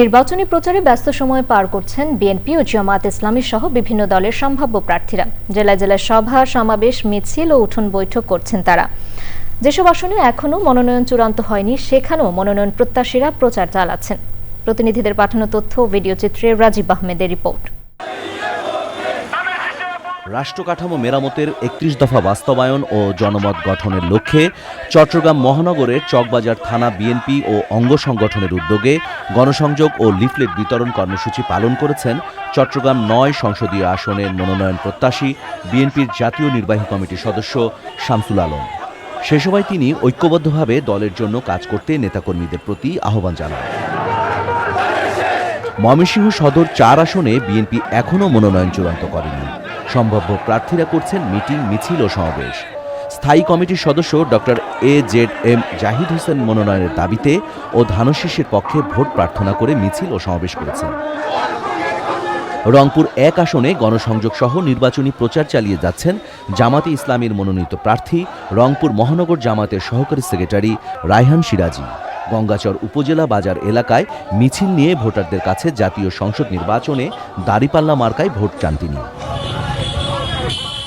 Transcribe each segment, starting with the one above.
নির্বাচনী প্রচারে ব্যস্ত সময় পার করছেন বিএনপি ও জামাত ইসলামী সহ বিভিন্ন দলের সম্ভাব্য প্রার্থীরা। জেলায় জেলায় সভা, সমাবেশ, মিছিল ও উঠোন বৈঠক করছেন তারা। যেসব আসনে এখনও মনোনয়ন চূড়ান্ত হয়নি, সেখানেও মনোনয়ন প্রত্যাশীরা প্রচার চালাচ্ছেন। প্রতিনিধিদের পাঠানো তথ্য ভিডিও চিত্রে রাজীব আহমেদের রিপোর্ট। রাষ্ট্র কাঠামো মেরামতের একত্রিশ দফা বাস্তবায়ন ও জনমত গঠনের লক্ষ্যে চট্টগ্রাম মহানগরের চকবাজার থানা বিএনপি ও অঙ্গ সংগঠনের উদ্যোগে গণসংযোগ ও লিফলেট বিতরণ কর্মসূচি পালন করেছেন চট্টগ্রাম নয় সংসদীয় আসনের মনোনয়ন প্রত্যাশী বিএনপির জাতীয় নির্বাহী কমিটির সদস্য শামসুল আলম। সে সময় তিনি ঐক্যবদ্ধভাবে দলের জন্য কাজ করতে নেতাকর্মীদের প্রতি আহ্বান জানান। ময়মনসিংহ সদর চার আসনে বিএনপি এখনও মনোনয়ন চূড়ান্ত করেনি। সম্ভাব্য প্রার্থীরা করছেন মিটিং মিছিল ও সমাবেশ। স্থায়ী কমিটির সদস্য doctor A Z M Zahid Hossain মনোনয়নের দাবিতে ও ধানশীষের পক্ষে ভোট প্রার্থনা করে মিছিল ও সমাবেশ করেছেন। রংপুর এক আসনে গণসংযোগ সহ নির্বাচনী প্রচার চালিয়ে যাচ্ছেন জামাতে ইসলামের মনোনীত প্রার্থী রংপুর মহানগর জামাতের সহকারী সেক্রেটারি রায়হান সিরাজি। গঙ্গাচর উপজেলা বাজার এলাকায় মিছিল নিয়ে ভোটারদের কাছে জাতীয় সংসদ নির্বাচনে দাড়িপাল্লা মার্কায় ভোট চান তিনি।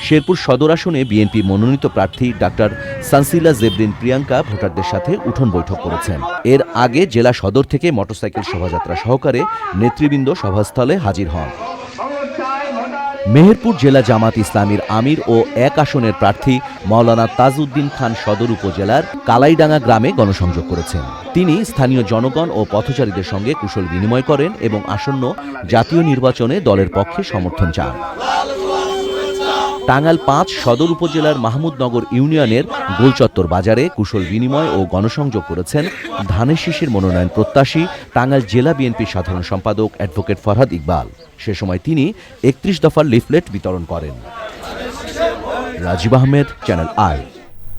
শেরপুর সদর আসনে বিএনপি মনোনীত প্রার্থী ডাক্তার সানসিলা জেবরিন প্রিয়াঙ্কা ভোটারদের সাথে উঠোন বৈঠক করেছেন। এর আগে জেলা সদর থেকে মোটরসাইকেল শোভাযাত্রা সহকারে নেতৃবৃন্দ সভাস্থলে হাজির হন। মেহেরপুর জেলা জামাত ইসলামীর আমির ও এক আসনের প্রার্থী মাওলানা তাজউদ্দিন খান সদর উপজেলার কালাইডাঙ্গা গ্রামে গণসংযোগ করেছেন। তিনি স্থানীয় জনগণ ও পথচারীদের সঙ্গে কুশল বিনিময় করেন এবং আসন্ন জাতীয় নির্বাচনে দলের পক্ষে সমর্থন চান। টাঙ্গাইল পাঁচ সদর উপজেলার মাহমুদনগর ইউনিয়নের গোলচত্বর বাজারে কুশল বিনিময় ও গণসংযোগ করেছেন ধানের শীষের মনোনয়ন প্রত্যাশী টাঙ্গাল জেলা বিএনপির সাধারণ সম্পাদক অ্যাডভোকেট ফরহাদ ইকবাল। সে সময় তিনি একত্রিশ দফার লিফলেট বিতরণ করেন। Rajib Ahmed, channel I.